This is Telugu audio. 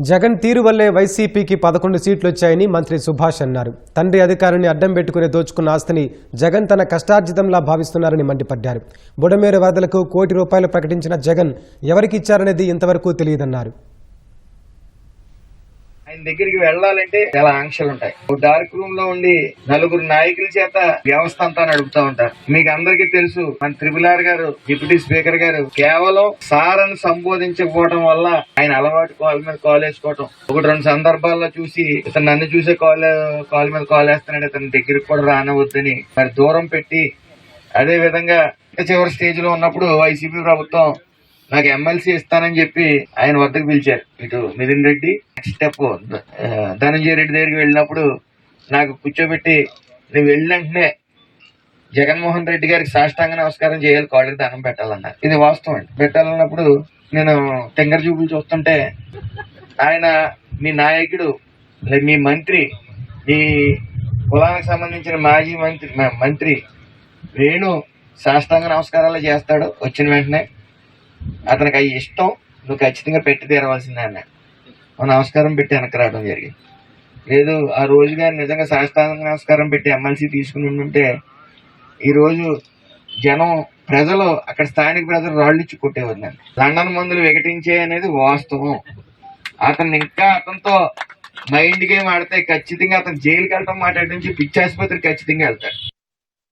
జగన్ తీరు వల్లే వైసీపీకి పదకొండు సీట్లు వచ్చాయని మంత్రి సుభాష్ అన్నారు. తండ్రి అధికారాన్ని అడ్డం పెట్టుకుని దోచుకున్న ఆస్తిని జగన్ తన కష్టార్జితంలా భావిస్తున్నారని మండిపడ్డారు. బుడమేరు వరదలకు కోటి రూపాయలు ప్రకటించిన జగన్ ఎవరికి ఇచ్చారనేది ఇంతవరకు తెలియదన్నారు. ఆయన దగ్గరికి వెళ్ళాలంటే చాలా ఆంక్షలు ఉంటాయి. ఒక డార్క్ రూమ్లో ఉండి నలుగురు నాయకుల చేత వ్యవస్థ అంతా నడుపుతా ఉంటారు. మీకు అందరికీ తెలుసు మన త్రిపులార్ గారు డిప్యూటీ స్పీకర్ గారు కేవలం సార్ అని సంబోధించకపోవడం వల్ల ఆయన అలవాటు కాల్ మీద కాల్ వేసుకోవటం. ఒకటి రెండు సందర్భాల్లో చూసి ఇతను నన్ను చూసే కాల్ కాల్ మీద కాల్ వేస్తున్నాడు ఇతని దగ్గరికి కూడా రానవద్దని మరి దూరం పెట్టి అదే విధంగా చివరి స్టేజ్లో ఉన్నప్పుడు వైసీపీ ప్రభుత్వం నాకు ఎమ్మెల్సీ ఇస్తానని చెప్పి ఆయన వద్దకు పిలిచారు. ఇటు మిథున్ రెడ్డి స్టెప్ ధనంజయ రెడ్డి దగ్గరికి వెళ్ళినప్పుడు నాకు కూర్చోబెట్టి నువ్వు వెళ్ళిన వెంటనే జగన్మోహన్ రెడ్డి గారికి సాష్టాంగ నమస్కారం చేయాలి కాళ్ళకి దండం పెట్టాలన్నారు ఇది వాస్తవం అండి. పెట్టాలన్నప్పుడు నేను తెంగర చూపులు చూస్తుంటే ఆయన మీ నాయకుడు మీ మంత్రి మీ కులానికి సంబంధించిన మాజీ మంత్రి మంత్రి వేణు సాష్టాంగ నమస్కారాలు చేస్తాడు వచ్చిన వెంటనే. అతనికి అవి ఇష్టం నువ్వు ఖచ్చితంగా పెట్టి తీరవలసిందే అన్నాడు. నమస్కారం పెట్టి వెనక్కి రావడం జరిగింది. లేదు ఆ రోజు కానీ నిజంగా శాస్త్రాంగ నమస్కారం పెట్టి ఎమ్మెల్సీ తీసుకుని ఉంటే ఈరోజు జనం ప్రజలు అక్కడ స్థానిక ప్రజలు రాళ్ళిచ్చి కొట్టేవారు లండన్ మందులు వికటించే అనేది వాస్తవం. అతను ఇంకా అతనితో మైండ్ గేమ్ ఆడితే ఖచ్చితంగా అతను జైలుకి వెళ్ళటం మాట నుంచి పిచ్చి ఆసుపత్రికి ఖచ్చితంగా వెళ్తాడు.